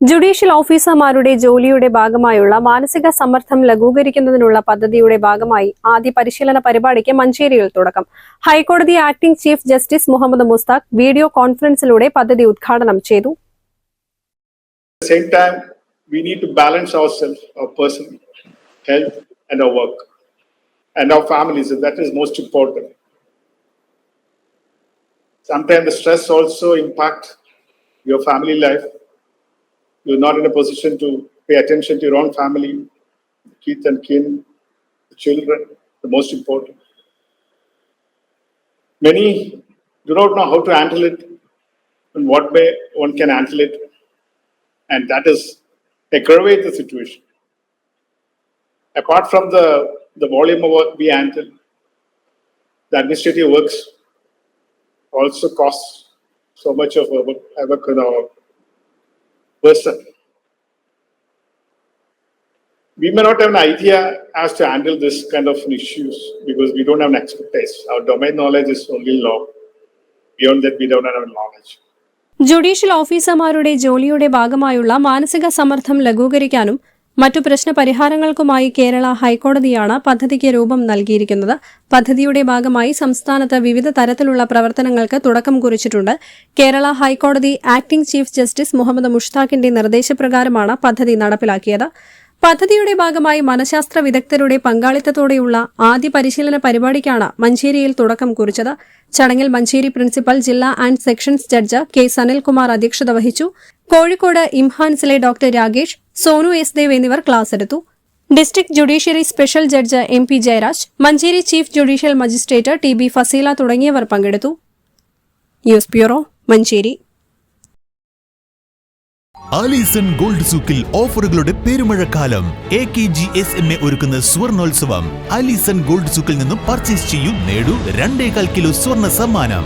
Judicial ഓഫീസർമാരുടെ ജോലിയുടെ ഭാഗമായുള്ള മാനസിക സമ്മർദ്ദം ലഘൂകരിക്കുന്നതിനുള്ള പദ്ധതിയുടെ ഭാഗമായി ആദ്യ പരിശീലന പരിപാടിക്ക് മഞ്ചേരിയിൽ തുടക്കം ഹൈക്കോടതി acting chief justice Muhammad Mustaq video കോൺഫറൻസിലൂടെ പദ്ധതി ഉദ്ഘാടനം ചെയ്തു same time, we need to balance ourselves, our personal health and our work and our families, and that is most important. Sometimes the stress also impact your family life. You're not in a position to pay attention to your own family, kids and kin, the children, the most important. Many do not know how to handle it, in what way one can handle it and that is aggravate the situation. Apart from the, the volume of work we handle, the administrative works also cost so much of our, our, our person. We may not have an idea as to handle this kind of issues because we don't have an expertise. Our domain knowledge is only law. Beyond that, we don't have knowledge. Judicial ഓഫീസർമാരുടെ ജോലിയുടെ ഭാഗമായുള്ള മാനസിക സമ്മർദ്ദം ലഘൂകരിക്കാനും മറ്റു പ്രശ്ന പരിഹാരങ്ങൾക്കുമായി കേരള ഹൈക്കോടതിയാണ് പദ്ധതിക്ക് രൂപം നൽകിയിരിക്കുന്നത്. പദ്ധതിയുടെ ഭാഗമായി സംസ്ഥാനത്ത് വിവിധ തരത്തിലുള്ള പ്രവർത്തനങ്ങൾക്ക് തുടക്കം കുറിച്ചിട്ടുണ്ട്. കേരള ഹൈക്കോടതി ആക്ടിംഗ് ചീഫ് ജസ്റ്റിസ് മുഹമ്മദ് മുഷ്താഖിന്റെ നിർദ്ദേശപ്രകാരമാണ് പദ്ധതി നടപ്പിലാക്കിയത്. പദ്ധതിയുടെ ഭാഗമായി മനഃശാസ്ത്ര വിദഗ്ധരുടെ പങ്കാളിത്തത്തോടെയുള്ള ആദ്യ പരിശീലന പരിപാടിക്കാണ് മഞ്ചേരിയിൽ തുടക്കം കുറിച്ചത്. ചടങ്ങിൽ മഞ്ചേരി പ്രിൻസിപ്പൽ ജില്ലാ and sessions judge K Sanilkumar അധ്യക്ഷത വഹിച്ചു. കോഴിക്കോട് ഇംഹാൻസിലെ ഡോക്ടർ രാഗേഷ് സോനു എസ് ദേവ് എന്നിവർ ക്ലാസ് എടുത്തു. District judiciary special judge M P Jayaraj Manjeri chief judicial magistrate T B Faseela തുടങ്ങിയവർ പങ്കെടുത്തു. News bureau Manjeri. Alison gold സൂക്കിൽ ഓഫറുകളുടെ പെരുമഴക്കാലം. A K G S M A ഒരുക്കുന്ന സ്വർണോത്സവം. ആലീസൺ ഗോൾഡ് സൂക്കിൽ നിന്നും പർച്ചേസ് ചെയ്യും നേടൂ രണ്ടേകാൽ കിലോ സ്വർണ സമ്മാനം.